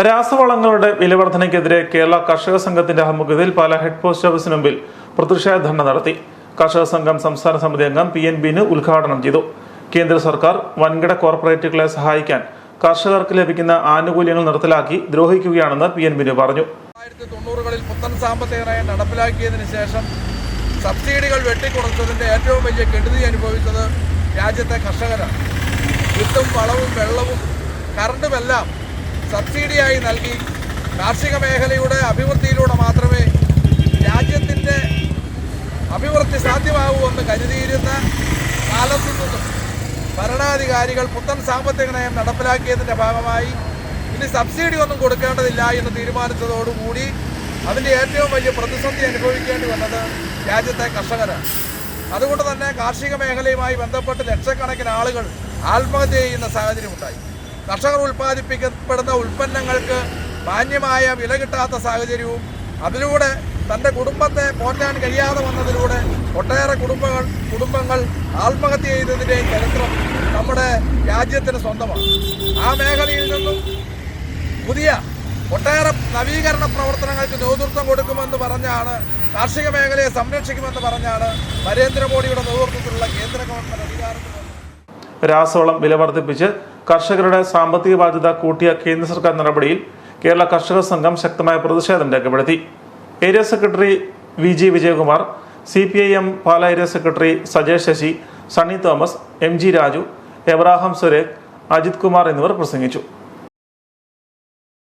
രാസവളങ്ങളുടെ വിലവർദ്ധനയ്ക്കെതിരെ കേരള കർഷക സംഘത്തിന്റെ ആഭിമുഖ്യത്തിൽ പാല ഹെഡ് പോസ്റ്റ് ഓഫീസിന് മുമ്പിൽ പ്രതിഷേധ ധർണ നടത്തി. കർഷക സംഘം സംസ്ഥാന സമിതി അംഗം പി എൻ ബിന് ഉദ്ഘാടനം ചെയ്തു. കേന്ദ്ര സർക്കാർ വൻകിട കോർപ്പറേറ്റുകളെ സഹായിക്കാൻ കർഷകർക്ക് ലഭിക്കുന്ന ആനുകൂല്യങ്ങൾ നിർത്തലാക്കി ദ്രോഹിക്കുകയാണെന്ന് പി എൻ ബിന് പറഞ്ഞു. ആയിരത്തി തൊണ്ണൂറുകളിൽ പുത്തൻ സാമ്പത്തിക നയം നടപ്പിലാക്കിയതിനു ശേഷം സബ്സിഡികൾ വെട്ടിക്കുറച്ചതിന്റെ ഏറ്റവും വലിയ കെടുതി അനുഭവിച്ചത് രാജ്യത്തെ കർഷകരാണ്. വിത്തും വളവും വെള്ളവും കറണ്ടുമെല്ലാം സബ്സിഡിയായി നൽകി. കാർഷിക മേഖലയുടെ അഭിവൃദ്ധിയിലൂടെ മാത്രമേ രാജ്യത്തിന്റെ അഭിവൃദ്ധി സാധ്യമാകൂ എന്ന് കരുതിയിരുന്ന കാലത്തു നിന്നും ഭരണാധികാരികൾ പുത്തൻ സാമ്പത്തിക നയം നടപ്പിലാക്കിയതിന്റെ ഭാഗമായി ഇനി സബ്സിഡി ഒന്നും കൊടുക്കേണ്ടതില്ല എന്ന് തീരുമാനിച്ചതോടുകൂടി അതിന്റെ ഏറ്റവും വലിയ പ്രതിസന്ധി അനുഭവിക്കേണ്ടി വന്നത് രാജ്യത്തെ കർഷകരാണ്. അതുകൊണ്ട് തന്നെ കാർഷിക മേഖലയുമായി ബന്ധപ്പെട്ട് ലക്ഷക്കണക്കിന് ആളുകൾ ആത്മഹത്യ ചെയ്യുന്ന സാഹചര്യമുണ്ടായി. കർഷകർ ഉൽപ്പാദിപ്പിക്കപ്പെടുന്ന ഉൽപ്പന്നങ്ങൾക്ക് മാന്യമായ വില കിട്ടാത്ത സാഹചര്യവും അതിലൂടെ തന്റെ കുടുംബത്തെ പോറ്റാൻ കഴിയാതെ വന്നതിലൂടെ ഒട്ടേറെ കുടുംബങ്ങൾ കുടുംബങ്ങൾ ആത്മഹത്യ ചെയ്തതിന്റെ ചരിത്രം നമ്മുടെ രാജ്യത്തിന് സ്വന്തമാണ് ആ മേഖലയിൽ നിന്നും പുതിയ ഒട്ടേറെ നവീകരണ പ്രവർത്തനങ്ങൾക്ക് നേതൃത്വം കൊടുക്കുമെന്ന് പറഞ്ഞാണ് കാർഷിക മേഖലയെ സംരക്ഷിക്കുമെന്ന് പറഞ്ഞാണ് നരേന്ദ്രമോദിയുടെ നേതൃത്വത്തിലുള്ള കേന്ദ്ര ഗവൺമെന്റ് അധികാരത്തിൽ. രാസവളം വില വർദ്ധിപ്പിച്ച് കർഷകരുടെ സാമ്പത്തിക ബാധ്യത കൂട്ടിയ കേന്ദ്ര സർക്കാർ നടപടിയിൽ കേരള കർഷക സംഘം ശക്തമായ പ്രതിഷേധം രേഖപ്പെടുത്തി. Area secretary V G Vijayakumar C P I M Pala area secretary Sajay Sasi Sunny Thomas M G Raju Abraham Surekh Ajith Kumar എന്നിവർ പ്രസംഗിച്ചു.